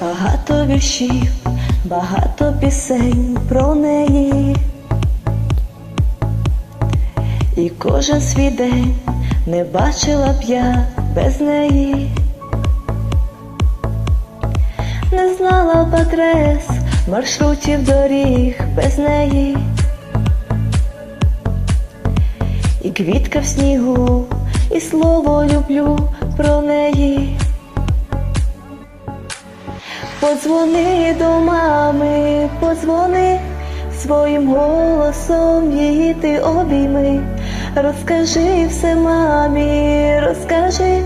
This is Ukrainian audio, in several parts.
Багато віршів, багато пісень про неї. І кожен свій день не бачила б я без неї. Не знала б адрес, маршрутів доріг без неї. І квітка в снігу, і слово люблю про неї. Подзвони до мами, подзвони своїм голосом її ти обійми. Розкажи все мамі, розкажи,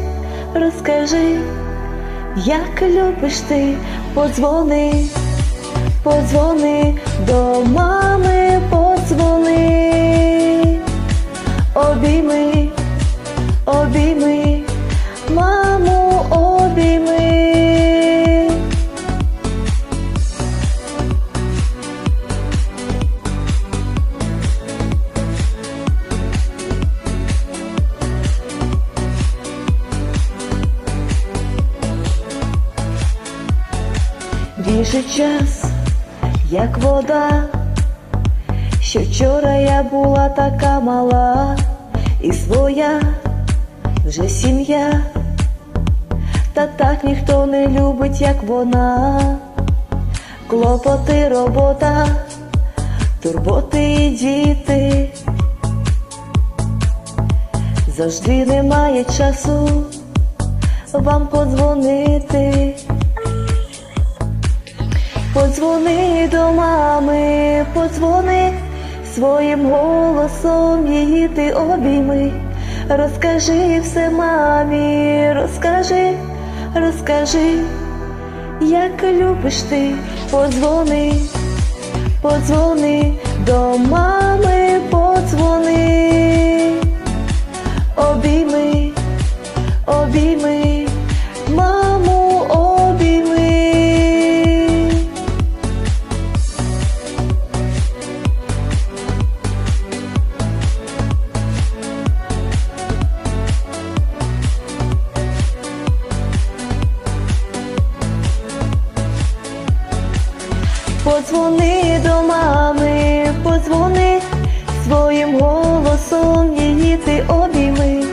розкажи, як любиш ти, подзвони, подзвони до мами, подзвони, обійми, обійми, Біжить час, як вода, що вчора я була така мала і своя вже сім'я, та так ніхто не любить, як вона, клопоти, робота, турботи і діти. Завжди немає часу вам подзвонити. Подзвони до мами, подзвони своїм голосом її ти обійми. Розкажи все мамі, розкажи, розкажи, як любиш ти, подзвони, подзвони до мами, Подзвони до мами, подзвони своїм голосом її ти обійми.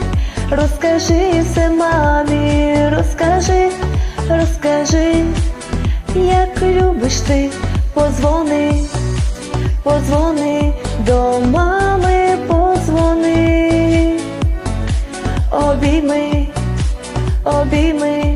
Розкажи все мамі, розкажи, розкажи, як любиш ти, подзвони, подзвони до мами, подзвони, обійми, обійми.